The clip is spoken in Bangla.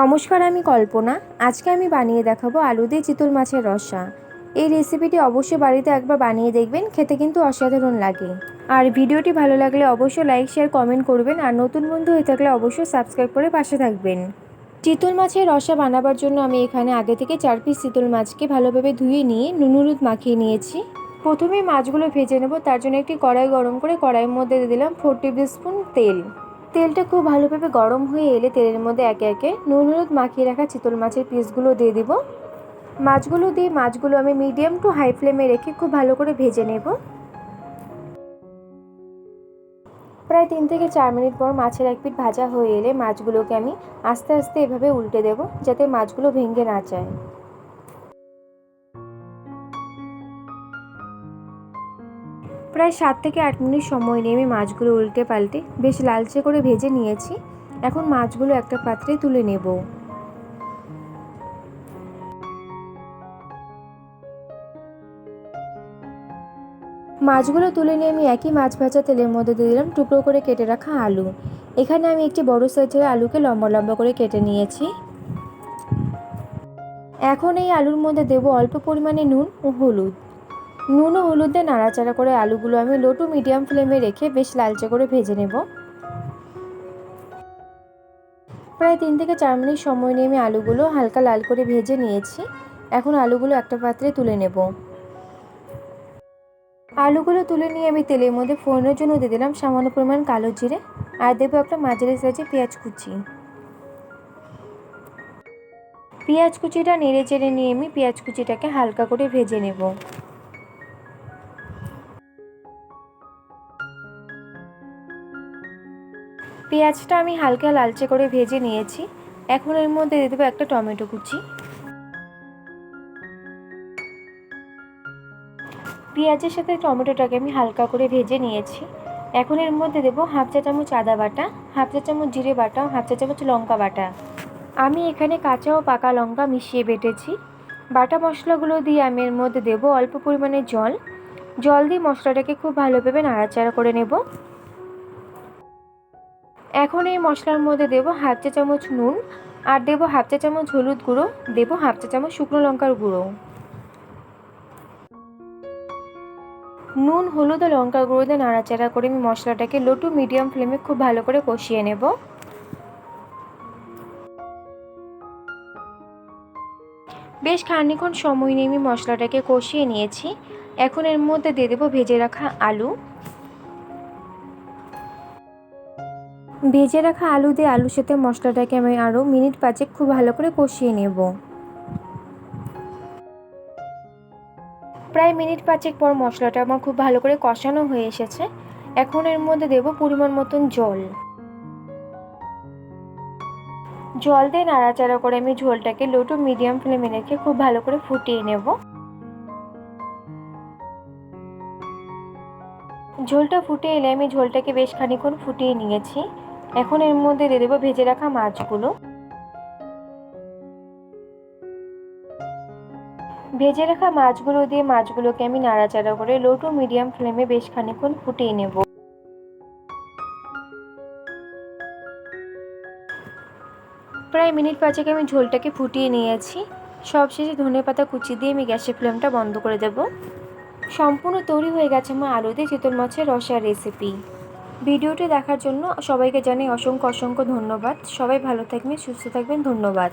নমস্কার, আমি কল্পনা। আজকে আমি বানিয়ে দেখাবো আলু দিয়ে চিতল মাছের রসা। এই রেসিপিটি অবশ্যই বাড়িতে একবার বানিয়ে দেখবেন, খেতে কিন্তু অসাধারণ লাগে। আর ভিডিওটি ভালো লাগলে অবশ্যই লাইক শেয়ার কমেন্ট করবেন, আর নতুন বন্ধু হয়ে থাকলে অবশ্যই সাবস্ক্রাইব করে পাশে থাকবেন। চিতল মাছের রসা বানাবার জন্য আমি এখানে আগে থেকে চার পিস চিতল মাছকে ভালোভাবে ধুয়ে নিয়ে নুন হলুদ মাখিয়ে নিয়েছি। প্রথমে মাছগুলো ভেজে নেব, তার জন্য একটি কড়াই গরম করে কড়াইয়ের মধ্যে দিয়ে দিলাম ফোর টেবিল স্পুন তেল। তেলটা খুব ভালোভাবে গরম হয়ে এলে তেলের মধ্যে একে একে নুন, হলুদ মাখিয়ে রাখা চিতল মাছের পিসগুলো দিয়ে দিব। মাছগুলো দিয়ে মাছগুলো আমি মিডিয়াম টু হাই ফ্লেমে রেখে খুব ভালো করে ভেজে নেব। প্রায় তিন থেকে চার মিনিট পর মাছের এক পিঠ ভাজা হয়ে এলে মাছগুলোকে আমি আস্তে আস্তে এভাবে উল্টে দেব, যাতে মাছগুলো ভেঙে না যায়। প্রায় সাত থেকে আট মিনিট সময় নিয়ে আমি মাছগুলো উল্টে পাল্টে বেশ লালচে করে ভেজে নিয়েছি। এখন মাছগুলো একটা পাত্রে তুলে নেব। মাছগুলো তুলে নিয়ে আমি একই মাছ ভাজা তেলের মধ্যে দিয়ে দিলাম টুকরো করে কেটে রাখা আলু। এখানে আমি একটি বড় সাইজের আলুকে লম্বা লম্বা করে কেটে নিয়েছি। এখন এই আলুর মধ্যে দেব অল্প পরিমাণে নুন ও হলুদ। নুন ও হলুদ নাড়াচাড়া করে আলুগুলো আমি লো টু মিডিয়াম ফ্লেমে রেখে বেশ লালচে করে ভেজে নেব। প্রায় তিন থেকে চার মিনিট সময় নিয়ে আমি আলুগুলো হালকা লাল করে ভেজে নিয়েছি। এখন আলুগুলো একটা পাত্রে তুলে নেব। আলুগুলো তুলে নিয়ে আমি তেলের মধ্যে ফোড়নের জন্য দিয়ে দিলাম সামান্য পরিমাণ কালো জিরে। আর দেবো একটা মাঝারি সাইজে পেঁয়াজ কুচি। পেঁয়াজ কুচিটা নেড়ে চেড়ে নিয়ে আমি পেঁয়াজ কুচিটাকে হালকা করে ভেজে নেব। পেঁয়াজটা আমি হালকা লালচে করে ভেজে নিয়েছি। এখন এর মধ্যে দিয়ে দেবো একটা টমেটো কুচি। পেঁয়াজের সাথে টমেটোটাকে আমি হালকা করে ভেজে নিয়েছি। এখন এর মধ্যে দেবো হাফ চা চামচ আদা বাটা, হাফ চা চামচ জিরে বাটা, হাফ চা চামচ লঙ্কা বাটা। আমি এখানে কাঁচা ও পাকা লঙ্কা মিশিয়ে বেটেছি। বাটা মশলাগুলো দিয়ে আমি এর মধ্যে দেবো অল্প পরিমাণে জল। জল দিয়ে মশলাটাকে খুব ভালোভাবে নাড়াচাড়া করে নেব। এখন এই মশলার মধ্যে দেবো হাফ চা চামচ নুন আর দেবো হাফ চা চামচ হলুদ গুঁড়ো, দেবো হাফ চা চামচ শুকনো লঙ্কার গুঁড়ো। নুন, হলুদ ও লঙ্কার গুঁড়ো দিয়ে নাড়াচাড়া করে আমি মশলাটাকে লো টু মিডিয়াম ফ্লেমে খুব ভালো করে কষিয়ে নেব। বেশ খানিক্ষণ সময় নিয়ে আমি মশলাটাকে কষিয়ে নিয়েছি। এখন এর মধ্যে দিয়ে দেবো ভেজে রাখা আলু। ভেজে রাখা আলু দিয়ে আলুর সাথে মশলাটাকে আমি আরও মিনিট পাঁচেক খুব ভালো করে কষিয়ে নেব। প্রায় মিনিট পাঁচেক পর মশলাটা আমার খুব ভালো করে কষানো হয়ে এসেছে। এখন এর মধ্যে দেব পরিমাণ মতন জল। জল দিয়ে নাড়াচাড়া করে আমি ঝোলটাকে লো টু মিডিয়াম ফ্লেমে রেখে খুব ভালো করে ফুটিয়ে নেব। ঝোলটা ফুটে এলে আমি ঝোলটাকে বেশ খানিক্ষণ ফুটিয়ে নিয়েছি। এখন এর মধ্যে দিয়ে দেবো ভেজে রাখা মাছগুলো। ভেজে রাখা মাছগুলো দিয়ে মাছগুলোকে আমি নাড়াচাড়া করে লো টু মিডিয়াম ফ্লেমে বেশ খানিক্ষণ ফুটিয়ে নেব। প্রায় মিনিট পাঁচেক আমি ঝোলটাকে ফুটিয়ে নিয়েছি। সবশেষে ধনে পাতা কুচি দিয়ে আমি গ্যাসের ফ্লেমটা বন্ধ করে দেব। সম্পূর্ণ তৈরি হয়ে গেছে আমার আলু দিয়ে চিতল মাছের রসার রেসিপি ভিডিওটি দেখার জন্য সবাইকে জানাই অসংখ্য অসংখ্য ধন্যবাদ। সবাই ভালো থাকবেন সুস্থ থাকবেন ধন্যবাদ।